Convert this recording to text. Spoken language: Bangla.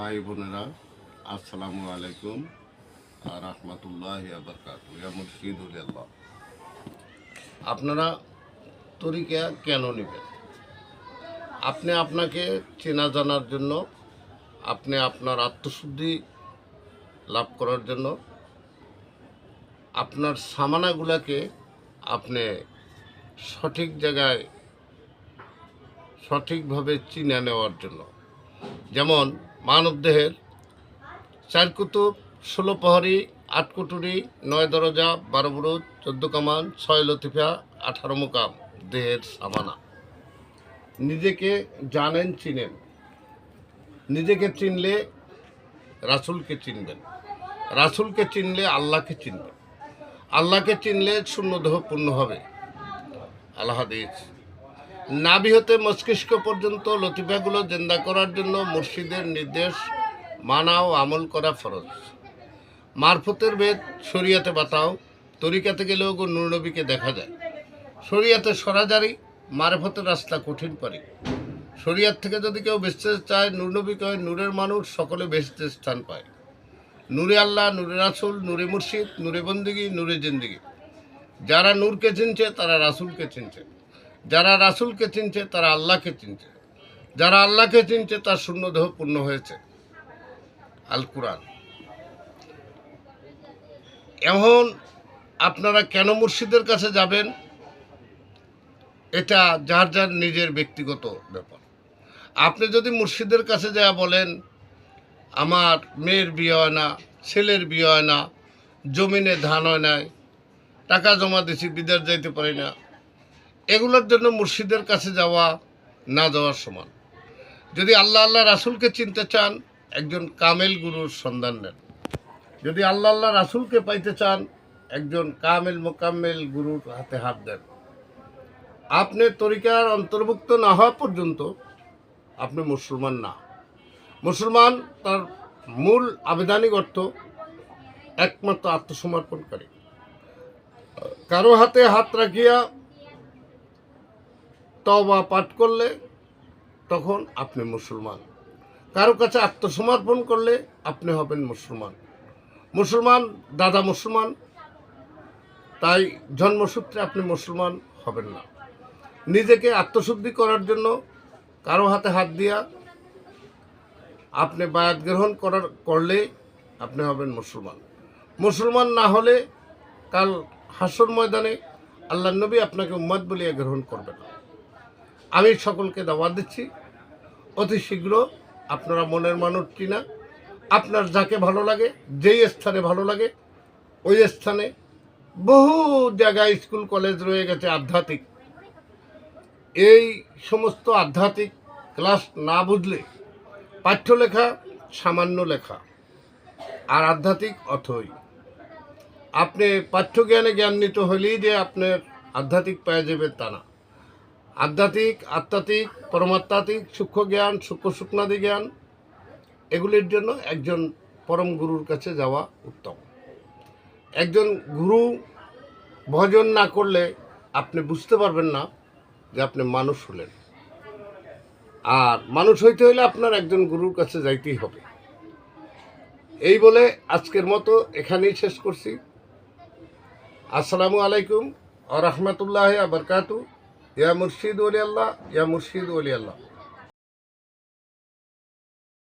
ভাই বোনেরা, আসসালামু আলাইকুম রহমতুল্লাহ আবরকাত আপনারা তরিকা কেন নেবেন? আপনি আপনাকে চেনা জানার জন্য, আপনি আপনার আত্মশুদ্ধি লাভ করার জন্য, আপনার সামানাগুলাকে আপনি সঠিক জায়গায় সঠিকভাবে চিনে নেওয়ার জন্য। যেমন মানবদেহের চার কুতুব, ষোলো প্রহরী, আট কুটুরি, নয় দরজা, বারো বুরুজ, চোদ্দ কামান, ছয় লতিফা, আঠারো মোকাম দেহের সামানা নিজেকে জানেন, চিনেন। নিজেকে চিনলে রাসুলকে চিনবেন। রাসুলকে চিনলে আল্লাহকে চিনবেন। আল্লাহকে চিনলে শূন্য দেহ পূর্ণ হবে। আল্লাহ হাদিস। নাভি হতে মস্তিষ্ক পর্যন্ত লতিফাগুলো জেন্দা করার জন্য মুর্শিদের নির্দেশ মানা ও আমল করা ফরজ। মারফতের বেদ শরিয়াতে বাতাও, তরিকাতে গেলেও গো নূরনবীকে দেখা যায়। শরিয়াতে সরাজারি, মারফতের রাস্তা কঠিন পারি। শরিয়াত থেকে যদি কেউ বেচতে চায় নূরনবী কয়, নূরের মানুষ সকলে বেচতে স্থান পায়। নূরে আল্লাহ, নূরে রাসুল, নূরে মুর্শিদ, নূরে বন্দিগি, নূরে জিন্দিগি। যারা নূরকে চিনছে, তারা রাসুলকে চিনছে। যারা রাসুলকে চিনছে, তারা আল্লাহকে চিনছে। যারা আল্লাহকে চিনছে, তার শূন্য দেহ পূর্ণ হয়েছে। আল কুরআন এখন আপনারা কেন মুর্শিদের কাছে যাবেন? এটা যার যার নিজের ব্যক্তিগত ব্যাপার। আপনি যদি মুর্শিদের কাছে যা বলেন, আমার মেয়ের বিয়ে হয় না, ছেলের বিয়ে হয় না, জমিনে ধান হয় নাই, টাকা জমা দিছি, বিদেশ যাইতে পারি না এগুলোর জন্য মুর্শিদের কাছে যাওয়া, না যাওয়ার সমান। যদি আল্লাহ আল্লাহ রাসুলকে চিনতে চান, একজন কামেল গুরুর সন্ধান নেন। যদি আল্লাহ আল্লাহ রাসুলকে পাইতে চান, একজন কামেল মোকাম্মেল গুরুর হাতে হাত দেন। আপনি তরিকার অন্তর্ভুক্ত না হওয়া পর্যন্ত আপনি মুসলমান না। মুসলমান তার মূল আবেদানিক অর্থ একমাত্র আত্মসমর্পণকারী। কারও হাতে হাত রাখিয়া তবা পাঠ করলে তখন আপনি মুসলমান। কারও কাছে আত্মসমর্পণ করলে আপনি হবেন মুসলমান। মুসলমান, দাদা মুসলমান, তাই জন্মসূত্রে আপনি মুসলমান হবেন না। নিজেকে আত্মশুদ্ধি করার জন্য কারও হাতে হাত দিয়া আপনি বায়াত গ্রহণ করার, করলে আপনি হবেন মুসলমান। মুসলমান না হলে কাল হাসর ময়দানে আল্লাহ নবী আপনাকে উম্মাদ বলিয়া গ্রহণ করবে না। আমি সকলকে দাওয়া দিচ্ছি। অতি শীঘ্র আপনারা মনের মানুষ কিনা, আপনার যাকে ভালো লাগে, যেই স্থানে ভালো লাগে, ওই স্থানে বহু জায়গায় স্কুল, কলেজ রয়ে গেছে আধ্যাত্মিক। এই সমস্ত আধ্যাত্মিক ক্লাস না বুঝলে পাঠ্যলেখা সামান্য লেখা, আর আধ্যাত্মিক অথই। আপনি পাঠ্যজ্ঞানে জ্ঞাননিত হলেই যে আপনার আধ্যাত্মিক পাওয়া যাবে তা না। আধ্যাত্মিক আধ্যাত্মিক পরমাত্মাত্মিক, সূক্ষ্ম জ্ঞান, সূক্ষ্ম শুকনাদি জ্ঞান, এগুলির জন্য একজন পরম গুরুর কাছে যাওয়া উত্তম। একজন গুরু ভজন না করলে আপনি বুঝতে পারবেন না যে আপনি মানুষ হলেন। আর মানুষ হইতে হলে আপনার একজন গুরুর কাছে যাইতেই হবে। এই বলে আজকের মতো এখানেই শেষ করছি। আসসালামু আলাইকুম আ রহমতুল্লাহ আবরকাতু ইয়া মুর্শিদ ওলি আল্লাহ ইয়া মুর্শিদ ওলি আল্লাহ